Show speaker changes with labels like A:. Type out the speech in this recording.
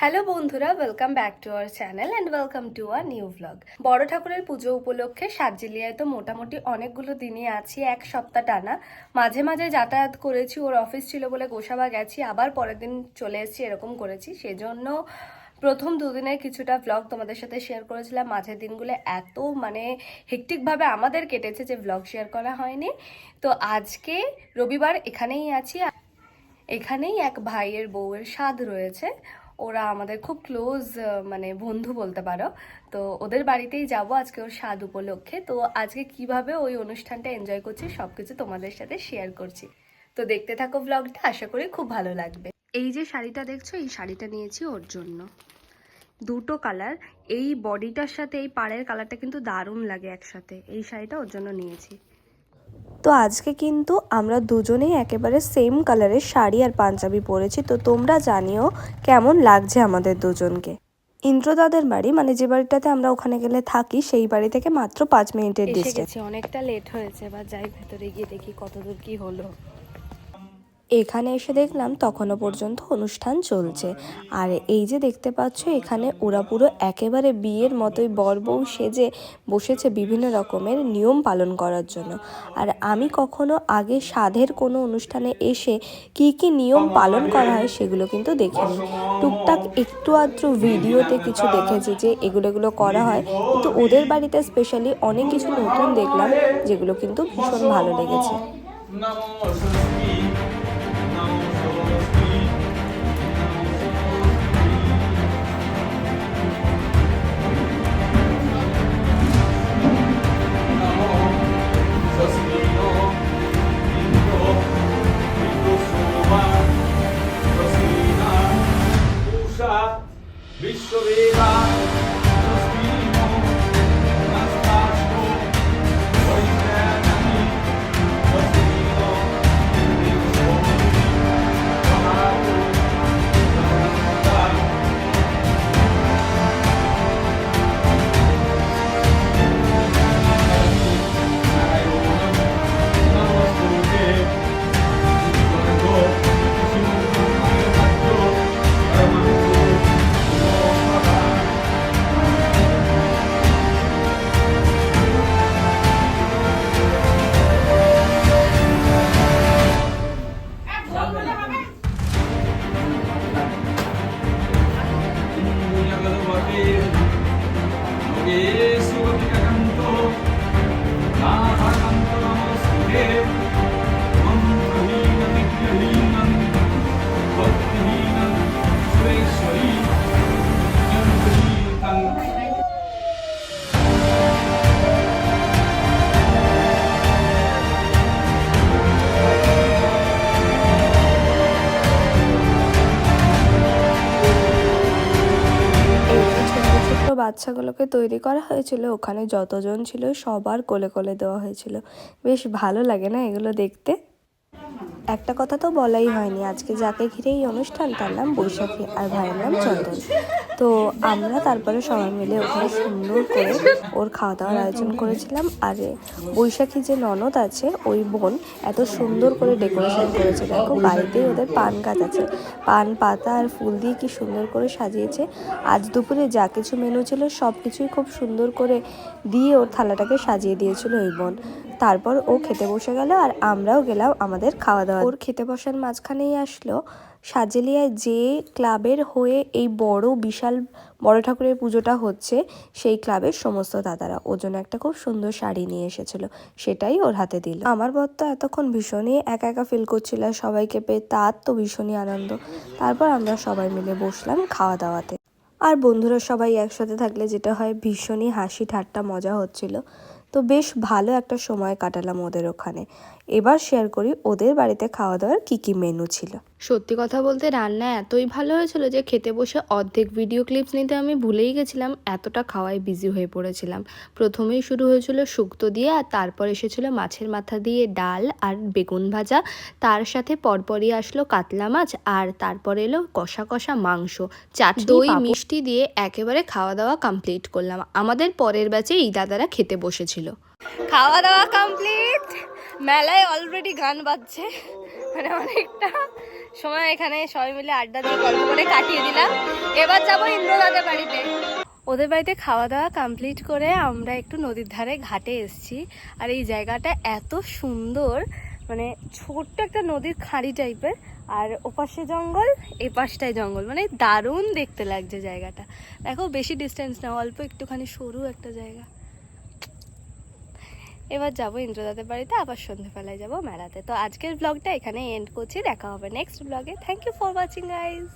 A: Hello বন্ধুরা welcome back to our channel and welcome to our new blog বড় ঠাকুরের পুজো উপলক্ষে সাতজিলিয়ায় তো মোটামুটি অনেকগুলো দিনই আছি, এক সপ্তাহ টানা। মাঝে মাঝে যাতায়াত করেছি, ওর অফিস ছিল বলে গোসাবা গেছি, আবার পরের দিন চলে এসেছি, এরকম করেছি। সেজন্য প্রথম দুদিনের কিছুটা ব্লগ তোমাদের সাথে শেয়ার করেছিলাম। মাঝের দিনগুলো এত মানে হেকটিকভাবে আমাদের কেটেছে যে ব্লগ শেয়ার করা হয়নি। তো আজকে রবিবার এখানেই আছি। এখানেই এক ভাইয়ের বউয়ের স্বাদ রয়েছে। ওরা আমাদের খুব ক্লোজ মানে বন্ধু বলতে পারো। তো ওদের বাড়িতেই যাব আজকে ওর স্বাদ উপলক্ষে। তো আজকে কীভাবে ওই অনুষ্ঠানটা এনজয় করছি সব কিছু তোমাদের সাথে শেয়ার করছি। তো দেখতে থাকো ব্লগটা আশা করি খুব ভালো লাগবে। এই যে শাড়িটা দেখছ, এই শাড়িটা নিয়েছি ওর জন্য। দুটো কালার এই বডিটার সাথে এই পাড়ের কালারটা কিন্তু দারুণ লাগে একসাথে। এই শাড়িটা ওর জন্য নিয়েছি।
B: তো আজকে কিন্তু আমরা দুজনেই একেবারে সেম কালারের শাড়ি আর পাঞ্জাবি পরেছি। তো তোমরা জানিও কেমন লাগছে আমাদের দুজনকে। ইন্দ্রদাদের বাড়ি মানে যে বাড়িটাতে আমরা ওখানে গেলে থাকি সেই বাড়ি থেকে মাত্র পাঁচ মিনিটের ডিস্টেন্স
A: অনেকটা লেট হয়েছে বা যাই ভেতরে গিয়ে দেখি কতদূর কি হলো।
B: এখানে এসে দেখলাম তখনও পর্যন্ত অনুষ্ঠান চলছে। আর এই যে দেখতে পাচ্ছ, এখানে ওরা পুরো একেবারে বিয়ের মতোই বর বউ সেজে বসেছে বিভিন্ন রকমের নিয়ম পালন করার জন্য। আর আমি কখনো আগে সাধের কোনো অনুষ্ঠানে এসে কি কি নিয়ম পালন করা হয় সেগুলো কিন্তু দেখিনি। টুকটাক একটু আধটু ভিডিওতে কিছু দেখেছি যে এগুলো এগুলো করা হয়। কিন্তু ওদের বাড়িতে স্পেশালি অনেক কিছু নতুন দেখলাম, যেগুলো কিন্তু ভীষণ ভালো লেগেছে। Cristo viva! E বাচ্চাগুলোকে তৈরি করা হয়েছিল। ওখানে যতজন ছিল সবার কোলে কোলে দেওয়া হয়েছিল। বেশ ভালো লাগে না এগুলো দেখতে? একটা কথা তো বলাই হয়নি, আজকে যাকে ঘিরে এই অনুষ্ঠান তার নাম বৈশাখী আর ভাইয়ের নাম চন্দন। তো আমরা তারপরে সবাই মিলে ওখানে সুন্দর করে ওর খাওয়া দাওয়ার আয়োজন করেছিলাম, আর বৈশাখী যে ননদ আছে, ওই বোন এত সুন্দর করে ডেকোরেশন করেছে। দেখো বাড়িতেই ওদের পান গাছ আছে, পান, পাতা আর ফুল দিয়ে কি সুন্দর করে সাজিয়েছে। আজ দুপুরে যা কিছু মেনু ছিল সব কিছুই খুব সুন্দর করে দিয়ে ওর থালাটাকে সাজিয়ে দিয়েছিল ওই বোন। তারপর ও খেতে বসে গেল আর আমরাও গেলাম আমাদের খাওয়া দাওয়া ওর খেতে বসার মাঝখানেই আসলো সাজেলিয়ায় যে ক্লাবের হয়ে এই বড় বিশাল বড় ঠাকুরের পুজোটা হচ্ছে, সেই ক্লাবের সমস্ত দাদারা। ওর জন্য একটা খুব সুন্দর শাড়ি নিয়ে এসেছিল, সেটাই ওর হাতে দিল। আমার বর তো এতক্ষণ ভীষণই একা একা ফিল করছিল সবাইকে পেয়ে তার তো ভীষণই আনন্দ। তারপর আমরা সবাই মিলে বসলাম খাওয়া দাওয়াতে আর বন্ধুরা সবাই একসাথে থাকলে যেটা হয়, ভীষণই হাসি ঠাট্টা মজা হচ্ছিল। তো বেশ ভালো একটা সময় কাটালাম ওদের ওখানে। এবার শেয়ার করি ওদের বাড়িতে খাওয়া দাওয়ার কী কী মেনু ছিল।
A: সত্যি কথা বলতে রান্না এতই ভালো হয়েছিল যে খেতে বসে অর্ধেক ভিডিও ক্লিপস নিতে আমি ভুলেই গেছিলাম এতটা খাওয়ায় বিজি হয়ে পড়েছিলাম। প্রথমেই শুরু হয়েছিল শুক্তো দিয়ে আর তারপর এসেছিল মাছের মাথা দিয়ে ডাল আর বেগুন ভাজা। তার সাথে পরপরই আসলো কাতলা মাছ আর তারপর এলো কষা কষা মাংস। চাট দই মিষ্টি দিয়ে একেবারে খাওয়া দাওয়া কমপ্লিট করলাম। আমাদের পরের ব্যাচে এই দাদারা খেতে বসেছিল। খাওয়া দাওয়া কমপ্লিট মেলায় অলরেডি গান বাজছে। মানে অনেকটা সময় এখানে সবাই মিলে আড্ডা দিয়ে গল্প করে কাটিয়ে দিলাম। এবার যাব ইন্দ্রদাদের বাড়িতে। ওদের বাড়িতে খাওয়া দাওয়া কমপ্লিট করে আমরা একটু নদীর ধারে ঘাটে এসেছি। আর এই জায়গাটা এত সুন্দর মানে ছোট্ট একটা নদীর খাঁড়ি টাইপের আর ওপাশে জঙ্গল এ পাশটায় জঙ্গল। মানে দারুণ দেখতে লাগছে জায়গাটা। দেখো, বেশি ডিস্টেন্স না, অল্প একটুখানি সরু একটা জায়গা। এবার যাব ইন্দ্রদাদের বাড়িতে, আবার সন্ধ্যেবেলায় যাব মেলাতে। তো আজকের ব্লগটা এখানে এন্ড করছি। দেখা হবে নেক্সট ব্লগে thank you for watching guys